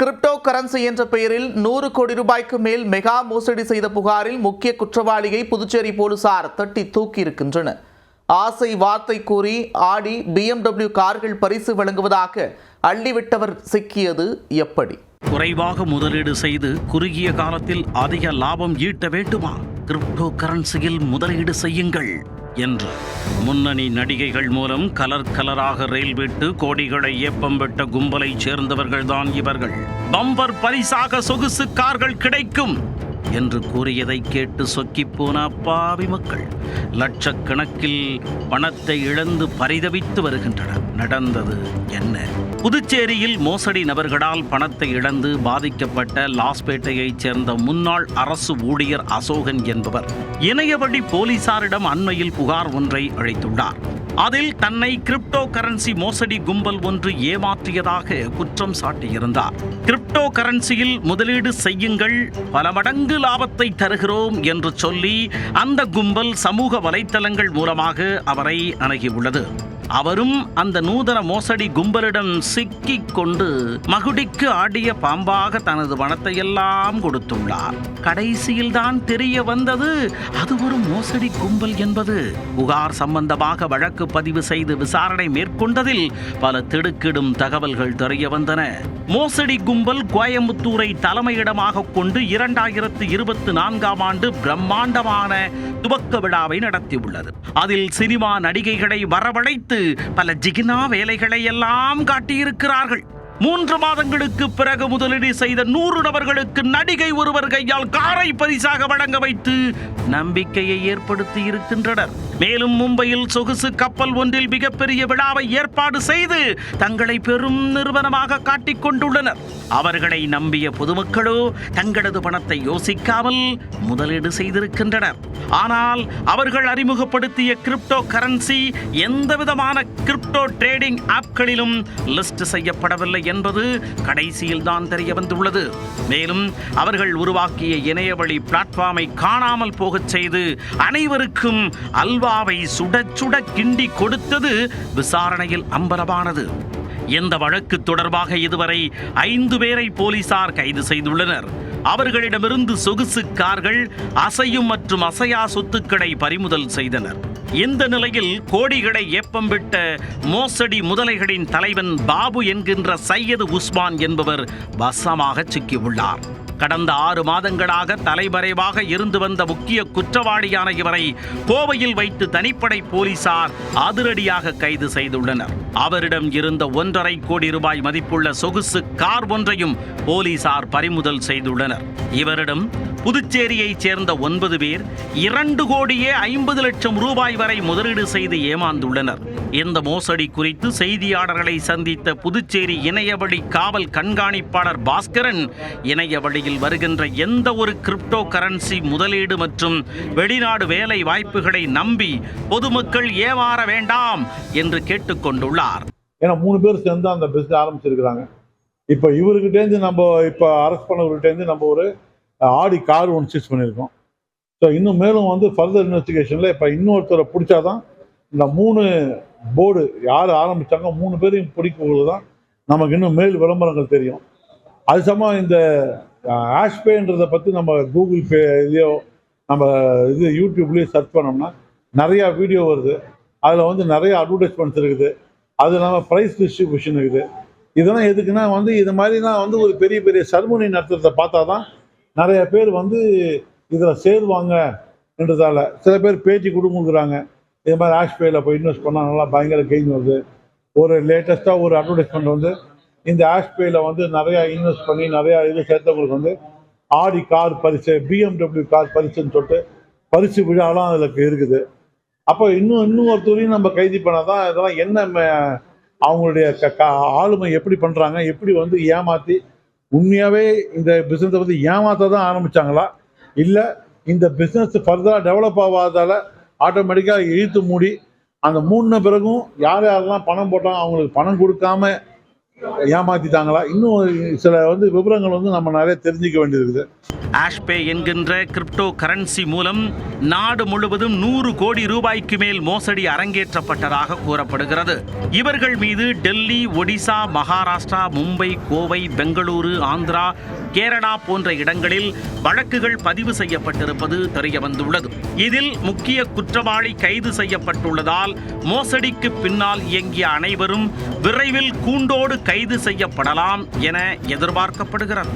Crypto currency என்ற பெயரில் நூறு கோடி ரூபாய்க்கு மேல் மெகா மோசடி செய்த புகாரில் முக்கிய குற்றவாளியை புதுச்சேரி போலீசார் தட்டி தூக்கியிருக்கின்றனர். ஆசை வார்த்தை கூறி ஆடி பிஎம்டபிள்யூ கார்கள் பரிசு வழங்குவதாக அள்ளிவிட்டவர் சிக்கியது எப்படி? குறைவாக முதலீடு செய்து குறுகிய காலத்தில் அதிக லாபம் ஈட்ட வேண்டுமா? கிரிப்டோ கரன்சியில் முதலீடு செய்யுங்கள் என்று. முன்னணி நடிகைகள் மூலம் கலர் கலராக ரயில் விட்டு கோடிகளை ஏப்பம் விட்ட கும்பலைச் சேர்ந்தவர்கள்தான் இவர்கள். பம்பர் பரிசாக சொகுசு கார்கள் கிடைக்கும். என்று கூறியதை கேட்டு சொக்கிப் போன அப்பாவி மக்கள் லட்சக்கணக்கில் பணத்தை இழந்து பரிதவித்து வருகின்றனர். நடந்தது என்ன? புதுச்சேரியில் மோசடி நபர்களால் பணத்தை இழந்து பாதிக்கப்பட்ட லாஸ்பேட்டையைச் சேர்ந்த முன்னாள் அரசு ஊழியர் அசோகன் என்பவர் இணையவழி போலீசாரிடம் அண்மையில் புகார் ஒன்றை அளித்துள்ளார். அதில் தன்னை கிரிப்டோ கரன்சி மோசடி கும்பல் ஒன்று ஏமாற்றியதாக குற்றம் சாட்டியிருந்தார். கிரிப்டோ கரன்சியில் முதலீடு செய்யுங்கள் பல மடங்கு லாபத்தை தருகிறோம் என்று சொல்லி அந்த கும்பல் சமூக வலைத்தளங்கள் மூலமாக அவரை அணுகியுள்ளது. அவரும் அந்த நூதன மோசடி கும்பலிடம் சிக்கிக் கொண்டு மகுடிக்கு ஆடிய பாம்பாக தனது பணத்தை எல்லாம் கொடுத்துள்ளார். கடைசியில் தான் தெரிய வந்தது அது ஒரு மோசடி கும்பல் என்பது. புகார் சம்பந்தமாக வழக்கு பதிவு செய்து விசாரணை மேற்கொண்டதில் பல திடுக்கிடும் தகவல்கள் தெரிய வந்தன. மோசடி கும்பல் கோயம்புத்தூரை தலைமையிடமாக கொண்டு இரண்டாயிரத்து இருபத்தி நான்காம் ஆண்டு பிரம்மாண்டமான துவக்க விழாவை நடத்தியுள்ளது. அதில் சினிமா நடிகைகளை வரவழைத்து பல ஜிகினா வேலைகளை எல்லாம் காட்டியிருக்கிறார்கள். மூன்று மாதங்களுக்கு பிறகு முதலீடு செய்த நூறு நபர்களுக்கு நடிகை ஒருவர் கையால் காரை பரிசாக வழங்க வைத்து நம்பிக்கையை ஏற்படுத்தி இருக்கின்றனர். மேலும் மும்பையில் சொகுசு கப்பல் ஒன்றில் மிகப்பெரிய விழாவை ஏற்பாடு செய்து தங்களை பெரும் நிறுவனமாக காட்டிக் கொண்டுள்ளனர். அவர்களை நம்பிய பொதுமக்களோ தங்களது பணத்தை யோசிக்காமல் முதலீடு செய்திருக்கின்றனர். ஆனால் அவர்கள் அறிமுகப்படுத்திய கிரிப்டோ கரன்சி எந்த விதமான கிரிப்டோ ட்ரேடிங் ஆப்களிலும் லிஸ்ட் செய்யப்படவில்லை என்பது கடைசியில் தான் தெரிய வந்துள்ளது மேலும் அவர்கள் உருவாக்கிய இணையவழி பிளாட்ஃபார்மை காணாமல் போகச் செய்து அனைவருக்கும் அல்வாவை சுட சுட கிண்டி கொடுத்தது விசாரணையில் அம்பரமானது. எந்த வழக்கு தொடர்பாக இதுவரை ஐந்து பேரை போலீசார் கைது செய்துள்ளனர். அவர்களிடமிருந்து சொகுசு கார்கள் அசையும் மற்றும் அசையா சொத்துக்களை பறிமுதல் செய்தனர். இந்த நிலையில் கோடிகளை ஏப்பம் விட்ட மோசடி முதலைகளின் தலைவன் பாபு என்கின்ற சையது உஸ்மான் என்பவர் வசமாக சிக்கியுள்ளார். கடந்த ஆறு மாதங்களாக தலைமறைவாக இருந்து வந்த முக்கிய குற்றவாளியான இவரை கோவையில் வைத்து தனிப்படை போலீசார் அதிரடியாக கைது செய்துள்ளனர். அவரிடம் இருந்த ஒன்றரை கோடி ரூபாய் மதிப்புள்ள சொகுசு கார் ஒன்றையும் போலீசார் பறிமுதல் செய்துள்ளனர். இவரிடம் புதுச்சேரியைச் சேர்ந்த ஒன்பது பேர் இரண்டு கோடியே ஐம்பது லட்சம் ரூபாய் வரை முதலீடு செய்து ஏமாந்துள்ளனர். இந்த மோசடி குறித்து செய்தியாளர்களை சந்தித்த புதுச்சேரி இணையவழி காவல் கண்காணிப்பாளர் பாஸ்கரன் இணையவழியில் வருகின்ற எந்த ஒரு கிரிப்டோ கரன்சி முதலீடு மற்றும் வெளிநாடு வேலை வாய்ப்புகளை நம்பி பொதுமக்கள் ஏமாற வேண்டாம் என்று கேட்டுக்கொண்டுள்ளார். ஏன்னா மூணு பேர் சேர்ந்து அந்த பிசினஸ் ஆரம்பிச்சிருக்கிறாங்க. இப்போ இவர்கிட்டேருந்து நம்ம இப்போ அரசு பண்ணவர்கிட்டேருந்து நம்ம ஒரு ஆடி கார் ஒன்று சீஸ் பண்ணியிருக்கோம் ஸோ இன்னும் மேலும் வந்து ஃபர்தர் இன்வெஸ்டிகேஷனில் இப்போ இன்னொருத்தரை பிடிச்சாதான் இந்த மூணு போர்டு யார் ஆரம்பித்தாங்க மூணு பேரையும் பிடிக்கும்போது தான் நமக்கு இன்னும் மேல் விளம்பரங்கள் தெரியும். அது சம இந்த ஆஷ்பேன்றதை பற்றி நம்ம கூகுள் பே இதுலையோ நம்ம இது யூடியூப்லேயோ சர்ச் பண்ணோம்னா நிறையா வீடியோ வருது. அதில் வந்து நிறைய அட்வர்டைஸ்மெண்ட்ஸ் இருக்குது. அது இல்லாமல் ப்ரைஸ் டிஸ்ட்ரிபியூஷன் இருக்குது. இதெல்லாம் எதுக்குன்னா வந்து இது மாதிரிலாம் வந்து ஒரு பெரிய பெரிய சர்மனி நடத்துறதை பார்த்தா தான் நிறைய பேர் வந்து இதில் சேருவாங்க என்றதால. சில பேர் பேச்சு கூட கொடுக்குறாங்க இது மாதிரி ஆஷ்பேயில் போய் இன்வெஸ்ட் பண்ணால் நல்லா பயங்கர கெயின் வருது. ஒரு லேட்டஸ்ட்டாக ஒரு அட்வர்டைஸ்மெண்ட் வந்து இந்த ஆஷ்பேயில் வந்து நிறையா இன்வெஸ்ட் பண்ணி நிறையா இது சேர்த்தவங்களுக்கு வந்து ஆடி கார் பரிசு பிஎம்டபிள்யூ கார் பரிசுன்னு சொல்லிட்டு பரிசு விழாலாம் அதில் இருக்குது. அப்போ இன்னும் இன்னும் ஒருத்தரையும் நம்ம கைது பண்ணாதான் இதெல்லாம் என்ன ம- அவங்களுடைய க- ஆளுமை எப்படி பண்ணுறாங்க எப்படி வந்து ஏமாற்றி உண்மையாகவே இந்த பிஸ்னஸை வந்து ஏமாத்த தான் ஆரம்பித்தாங்களா இல்லை இந்த பிஸ்னஸ் ஃபர்தராக டெவலப் ஆகாதால் ஆட்டோமேட்டிக்காக இழுத்து மூடி அந்த மூணு பிறகும் யார் யாரெல்லாம் பணம் போட்டால் அவங்களுக்கு பணம் கொடுக்காம ஏமாத்திட்டாங்களா? இன்னும் சில வந்து விவரங்கள் வந்து நம்ம நிறைய தெரிஞ்சுக்க வேண்டியிருக்குது. ஆஷ்பே என்கின்ற கிரிப்டோ கரன்சி மூலம் நாடு முழுவதும் நூறு கோடி ரூபாய்க்கு மேல் மோசடி அரங்கேற்றப்பட்டதாக கூறப்படுகிறது. இவர்கள் மீது டெல்லி ஒடிசா மகாராஷ்டிரா மும்பை கோவை பெங்களூரு ஆந்திரா கேரளா போன்ற இடங்களில் வழக்குகள் பதிவு செய்யப்பட்டிருப்பது தெரிய வந்துள்ளது இதில் முக்கிய குற்றவாளி கைது செய்யப்பட்டுள்ளதால் மோசடிக்கு பின்னால் இயங்கிய அனைவரும் விரைவில் கூண்டோடு கைது செய்யப்படலாம் என எதிர்பார்க்கப்படுகிறது.